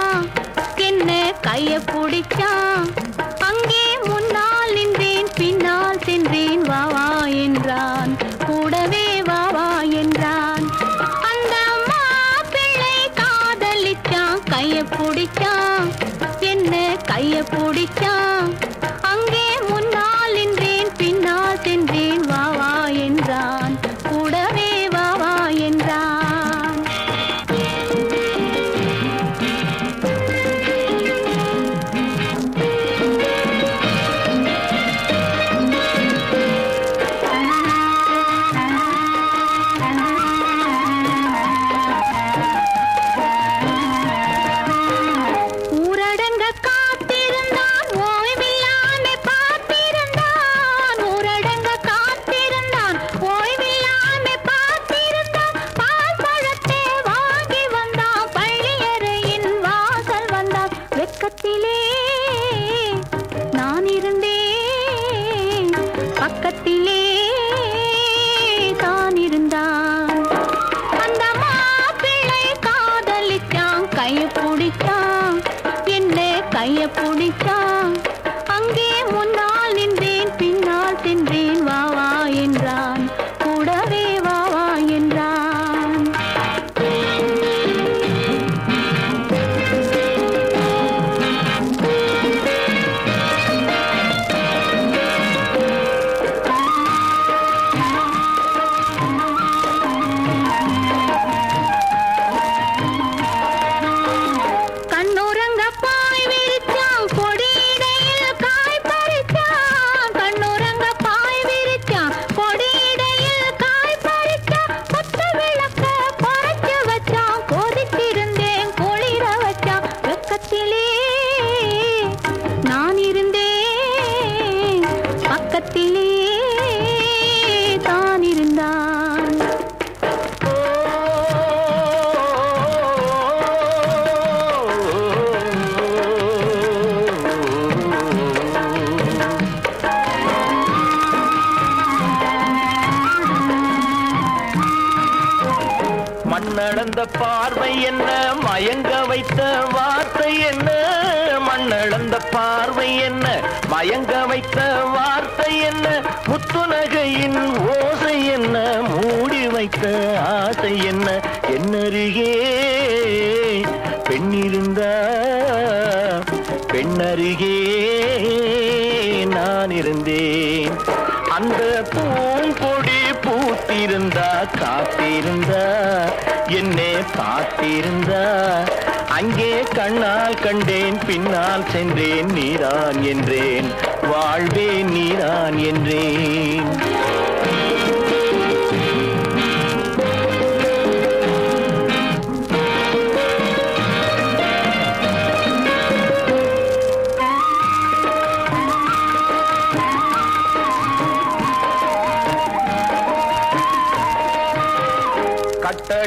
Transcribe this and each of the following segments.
பிடிச்சான் என்ன கைய பிடிச்சான் உலகத்திலே தான் இருந்தான் அந்த மாப்பிள்ளை காதலித்தான் கைய பிடித்தான் என்ன கைய பிடித்தான் மண்ணளந்த பார்வை என்ன? மயங்க வைத்த வார்த்தை என்ன? மண்ணளந்த பார்வை என்ன? மயங்க வைத்த வார்த்தை என்ன? முத்துநகையின் ஓசை என்ன? மூடி வைத்த ஆசை என்ன? என்னருகே பெண்ணிருந்த பெண்ணருகே நான் இருந்தேன் அந்த பூங்கொடி பூத்திருந்தா காத்திருந்தா என்னை பார்த்திருந்தா. அங்கே கண்ணால் கண்டேன் பின்னால் சென்றேன் நீரான் என்றேன் வாழ்வே நீரான் என்றேன்.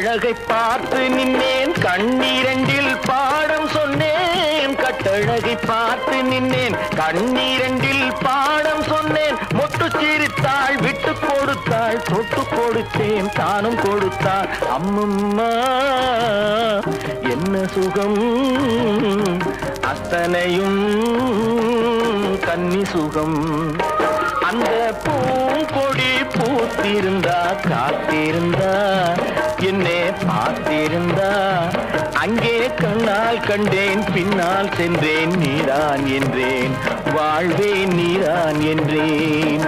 அழகை பார்த்து நின்னேன். கண்ணீரண்டில் பாடம் சொன்னேன். கட்டழகை பார்த்து நின்னேன். கண்ணீரண்டில் பாடம் சொன்னேன். மொட்டு சிரித்தாள் விட்டு கொடுத்தாள் தொட்டு கொடுத்தேன் தானும் கொடுத்தாள். அம்மம்மா என்ன சுகம்? அத்தனையும் கன்னி சுகம். அந்த பூங்கொடி பூத்திருந்தா காத்திருந்தா என்னே பார்த்திருந்தா. அங்கே கண்ணால் கண்டேன் பின்னால் சென்றேன் நீரான் என்றேன். வாழ்வே நீரான் என்றேன்.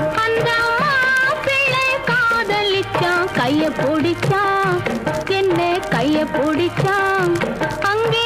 கைய பிடிச்சான். என்ன கைய பிடிச்சான். அங்கே